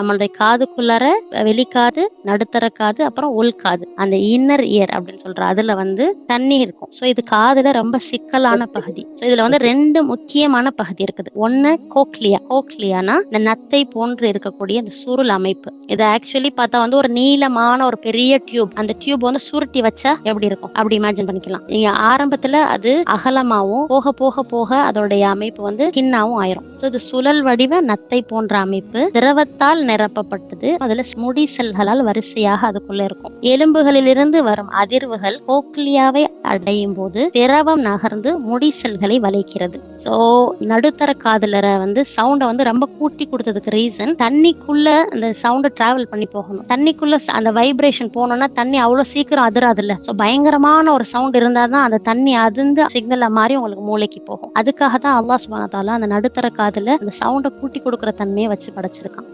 நம்மளுடைய காதுக்குள்ளார வெளிக்காது நடுத்தர காது அப்புறம் உள்காது அந்த இன்னர் இயர் அப்படின்னு சொல்ற அதுல வந்து தண்ணி இருக்கும். சோ இது காதுல ரொம்ப சிக்கலான பகுதி. சோ இதுல வந்து ரெண்டு முக்கியமான பகுதி இருக்குது. ஒண்ணு கோக்லியா கோக்லியானா இந்த நத்தை போன்று இருக்கக்கூடிய இந்த சுருள் அமைப்பு. இது ஆக்சுவலி பார்த்தா வந்து ஒரு நீளமான ஒரு பெரிய டியூப் அந்த டியூப் வந்து சுருட்டி வச்சா எப்படி இருக்கும்? அப்படி இமேஜின் பண்ணிக்கலாம். நீங்க ஆரம்பத்துல அது அகலமாவும் போக போக போக அதோடைய அமைப்பு வந்து கிண்ணாவும் ஆயிரும். சோ இது சுழல் வடிவ நத்தை போன்ற அமைப்பு. திரவத்தால் நிரப்பப்பட்டது. அதுல முடி செல்களால் வரிசையாக அதுக்குள்ள இருக்கும். எலும்புகளிலிருந்து வரும் அதிர்வுகள் கோக்லியாவை அடையும் போது திரவம் நகர்ந்து முடி செல்களை வளைக்கிறது. சோ நடுத்தர காதலர வந்து சவுண்ட வந்து ரொம்ப கூட்டி கொடுத்ததுக்கு ரீசன் தண்ணிக்குள்ள அந்த சவுண்டை டிராவல் பண்ணி போகணும். தண்ணிக்குள்ள அந்த வைப்ரேஷன் போனோம்னா தண்ணி அவ்வளவு சீக்கிரம் அதிராது இல்ல சோ பயங்கரமான ஒரு சவுண்ட் இருந்தாதான் அந்த தண்ணி அதிர்ந்து சிக்னல் மாதிரி உங்களுக்கு மூளைக்கு போகும். அதுக்காக தான் அல்லா சுப்ஹானஹு அந்த நடுத்தர காதுல அந்த சவுண்ட கூட்டி கொடுக்குற தன்மையை வச்சு படைச்சிருக்கான்.